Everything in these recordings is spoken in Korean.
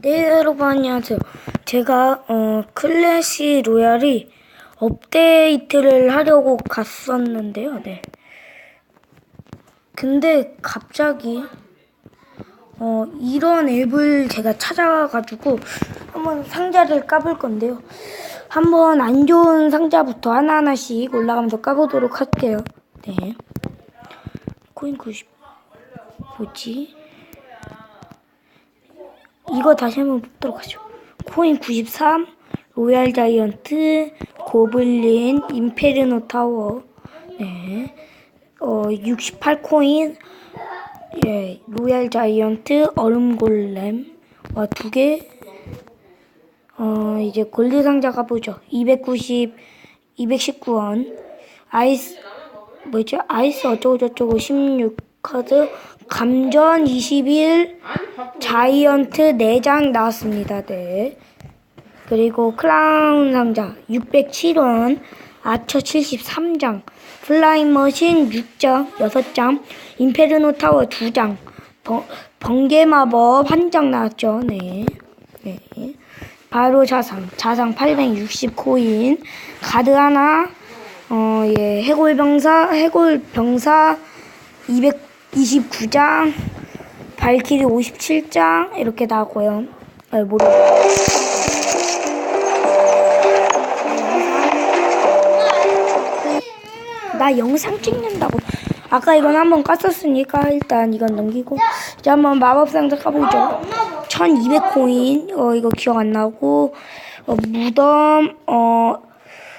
네, 여러분 안녕하세요. 제가 어, 클래시 로얄이 업데이트를 하려고 갔었는데요. 네. 근데 갑자기 어, 이런 앱을 제가 찾아가지고 한번 상자를 까볼 건데요. 한번 안 좋은 상자부터 하나하나씩 올라가면서 까보도록 할게요. 네. 코인 90 뭐지? 이거 다시 한번 뽑도록 하죠. 코인 93, 로얄 자이언트, 고블린, 임페르노 타워, 네, 어, 68코인, 예, 로얄 자이언트, 얼음 골렘, 와, 두 개, 어, 이제 골드 상자 가보죠. 290, 219원, 아이스, 뭐죠? 아이스 어쩌고저쩌고 16카드, 감전 21, 자이언트 4장 나왔습니다. 네. 그리고 클라운 상자 607원, 아처 73장, 플라잉 머신 6장, 6장, 임페르노 타워 2장, 번, 번개 마법 1장 나왔죠. 네. 네. 바로 자상, 자상 860 코인, 가드 하나, 어, 예, 해골병사, 해골병사 229장, 발키리 57장 이렇게 나고요. 아, 모르. 나 영상 찍는다고. 아까 이건 한번 깠었으니까 일단 이건 넘기고 이제 한번 마법 상자 까보죠. 1200코인 어 이거 기억 안 나고 어, 무덤 어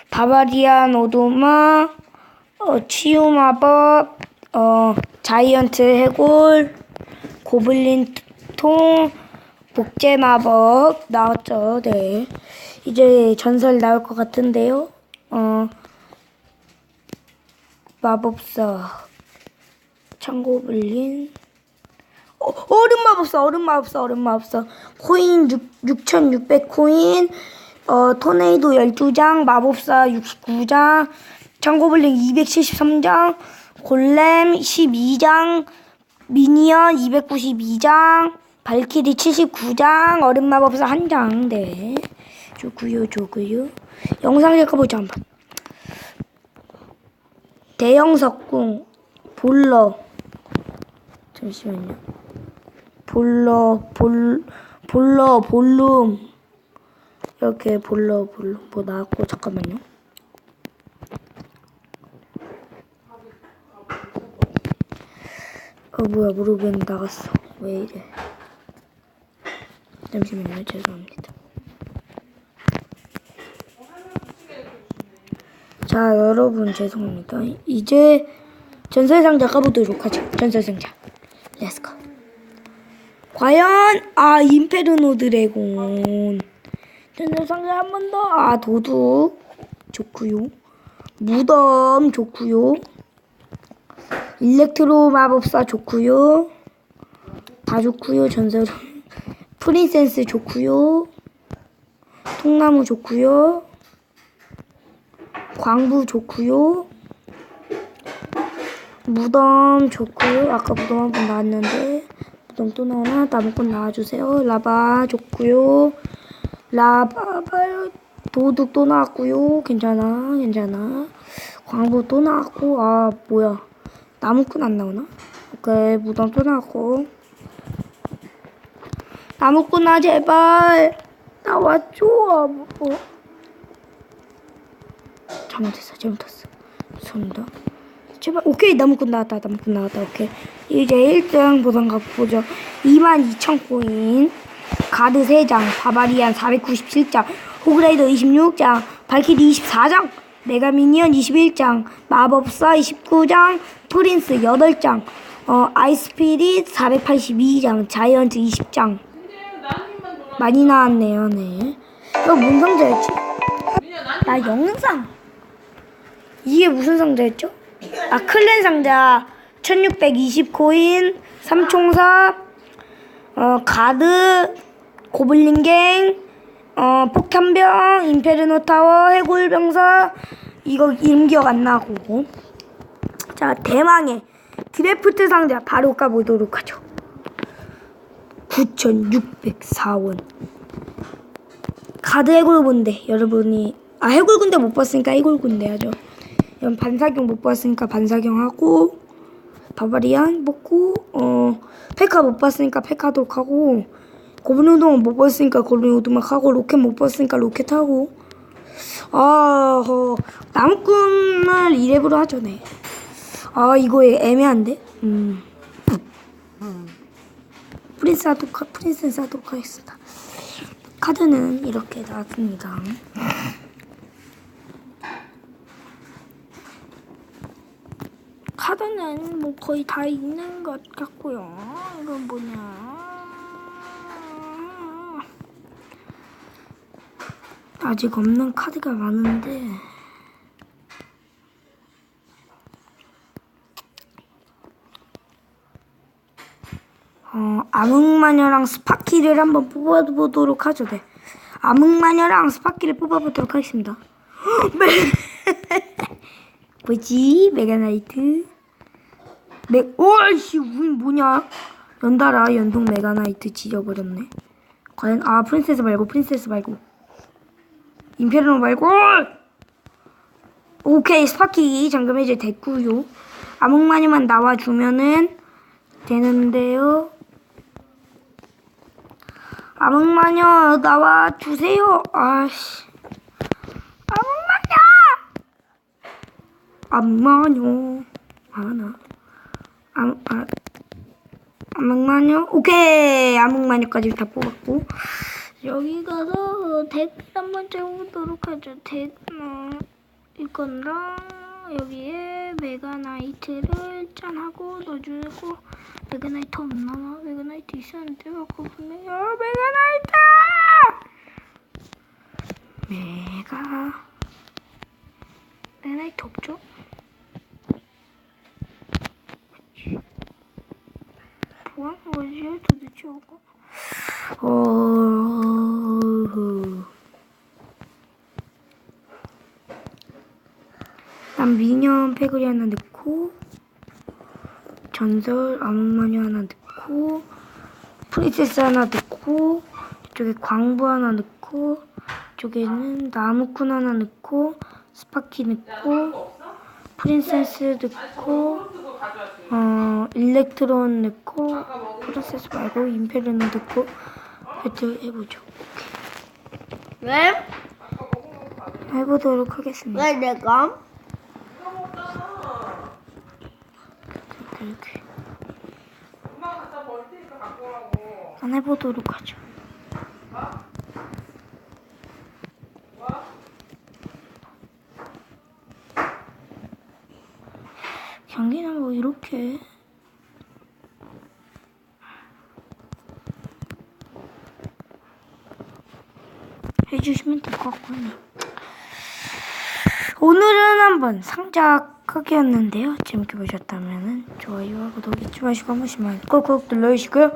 바바리안 오도마 어 치유 마법 어 자이언트 해골 고블린 통 복제 마법 나왔죠. 네. 이제 전설 나올 것 같은데요. 어 마법사 창고블린 어, 얼음 마법사 얼음 마법사 얼음 마법사 코인 6, 6600 코인 어 토네이도 12장 마법사 69장 창고블린 273장 골렘 12장 미니언 292장 발키리 79장 얼음 마법사 1장. 네. 좋구요 좋구요. 영상 잠깐보자 한번. 대형 석궁 볼러. 잠시만요. 볼러 볼 볼러 볼룸. 이렇게 볼러 볼룸. 뭐 나왔고 잠깐만요 어 뭐야 무릎은 나갔어. 왜 이래. 잠시만요 죄송합니다. 자 여러분 죄송합니다. 이제 전설상자 까보도록 하죠. 전설상자. 렛츠고 과연 아 임페르노 드래곤. 전설상자 한 번 더. 아 도둑. 좋구요. 무덤. 좋구요 일렉트로 마법사 좋구요 다 좋구요 전설 프린세스 좋구요 통나무 좋구요 광부 좋구요. 무덤 좋고요. 아까 무덤 한 번 나왔는데 무덤 또 나오나? 나무꽃 나와주세요. 라바 좋고요. 라바 도둑 또 나왔고요. 괜찮아, 괜찮아. 광부 또 나왔고 아 뭐야 나무꾼 안 나오나? 오케이 무덤 또 나왔고. 나무꾼아 제발! 나와줘. 아, 뭐. 잘못했어 잘못했어. 죄송합니다. 제발 오케이 나무꾼 나왔다 나무꾼 나왔다 오케이. 이제 1등 보상 가 보죠. 22,000코인. 가드 3장 바바리안 497장 호그레이더 26장 발키리 24장 메가미니언 21장 마법사 29장 프린스 8장 어, 아이스피릿 482장 자이언트 20장 많이 나왔네요 네 이거 뭔 상자였지? 나 영상 이게 무슨 상자였죠? 아 클랜 상자 1620코인 삼총사 어 가드 고블린갱 어 폭탄병 임페르노 타워 해골병사 이거 이름 기억 안 나고 자 대망의 드래프트 상자 바로 까보도록 하죠 9,604원. 카드 해골군대 여러분이 아 해골군대 못 봤으니까 해골군대 하죠. 이건 반사경 못 봤으니까 반사경 하고 바바리안 먹고 어 페카 못 봤으니까 페카독 하고 고블린 우동은 못 봤으니까 고블린 우동막 하고 로켓 못 봤으니까 로켓 하고 아 어, 나무꾼을 이랩으로 하죠 네. 아 이거 애매한데 음 프린스 하도록 프린세스 하도록 하겠습니다. 카드는 이렇게 나왔습니다. 카드는 뭐 거의 다 있는 것 같고요. 이건 뭐냐? 아직 없는 카드가 많은데 어, 암흑마녀랑 스파키를 한번 뽑아보도록 하죠. 네. 암흑마녀랑 스파키를 뽑아보도록 하겠습니다. 네. 뭐지? 메가나이트. 메, 오이씨, 운 뭐냐? 연달아 연동 메가나이트 지져버렸네. 과연, 아, 프린세스 말고, 프린세스 말고. 임페르노 말고! 오케이, 스파키 잠금 해제 됐고요. 암흑마녀만 나와주면은 되는데요. 암흑마녀 나와주세요. 아씨. 암흑마녀. 하나. 암, 아. 암흑마녀. 오케이. 암흑마녀까지 다 뽑았고. 여기 가서 댓글 한번 적어보도록 하죠. 댓, 어, 이건랑 여기에 메가나이트를 짠하고 넣어주고 메가나이트 없나? 메가나이트 있었는데 아까 분명히 어, 메가나이트! 메가 메가나이트 없죠? 뭐야? 뭐지? 도대체 이거? 어... 난 미니언 패거리 하나 넣고 전설 암흑마녀 하나 넣고 프린세스 하나 넣고 이쪽에 광부 하나 넣고 이쪽에는 나무꾼 하나 넣고 스파키 넣고 프린세스 넣고 어 일렉트론 넣고 프린세스 말고 임페르노 넣고 배틀 해보죠. 왜? 해보도록 하겠습니다. 왜 내가? 이렇게 안 해보도록 하죠. 경기는 뭐 이렇게 해주시면 될 것 같군요. 오늘은 한번 상자 크기였는데요. 재밌게 보셨다면 좋아요와 구독 잊지 마시고 한 번씩만 꾹꾹 눌러주시고요.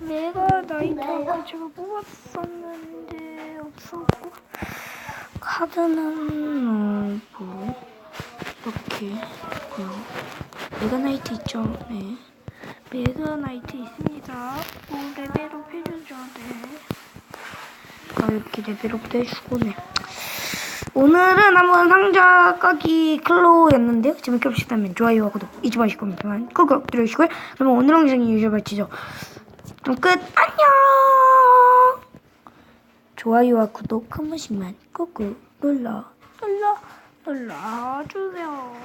내가 나이트 아까 제가 뽑았었는데 없었고 카드는 어, 뭐 이렇게 있고요. 메가나이트 있죠? 네. 메가나이트 있습니다. 뭐 레벨업 해주죠. 네. 아, 이렇게 레벨업도 해주고 네. 오늘은 한번 상자 까기 클로였는데요. 재밌게 보셨다면 좋아요와 구독 잊지 마시고 그만 꾹꾹 눌러주시고요. 그러면 오늘 영상이 유저 마치죠. 그럼 끝 안녕. 좋아요와 구독 한 번씩만 꾹꾹 눌러 눌러 눌러주세요.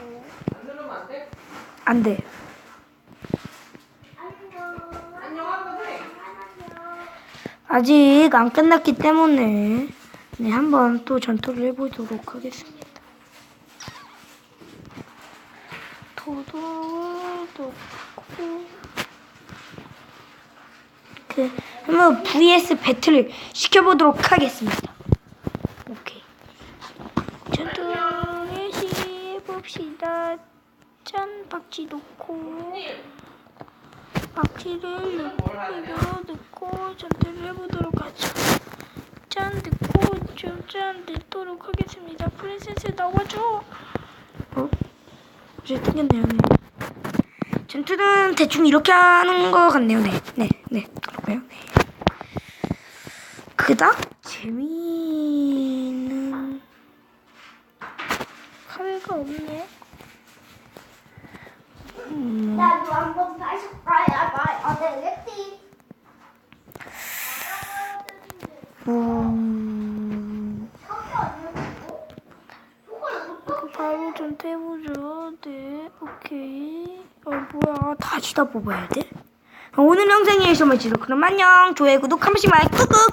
안 돼. 아직 안 끝났기 때문에 네, 한번 또 전투를 해보도록 하겠습니다. 도도 놓고 그 한번 vs 배틀을 시켜보도록 하겠습니다. 오케이. 전투를 시해봅시다. 짠 박쥐 놓고 박쥐를 넣고 넣고 전투를 해보도록 하죠. 짠 넣고 좀짠 넣도록 하겠습니다. 프린세스 나와줘. 어? 이제 튕겼네요. 네. 전투는 대충 이렇게 하는 것 같네요. 네, 네, 네, 그렇고요. 네. 그닥 재미는 카메가 없네. 음, 나도 한번 다시 봐야 봐야 되겠지. 음, 손가락 바로 전투해보죠. 네, 오케이. 어, 뭐야. 다시 다 뽑아야 돼? 어, 오늘 여기서 마치도록 그럼 안녕. 좋아요, 구독 한 번씩만 꾹꾹.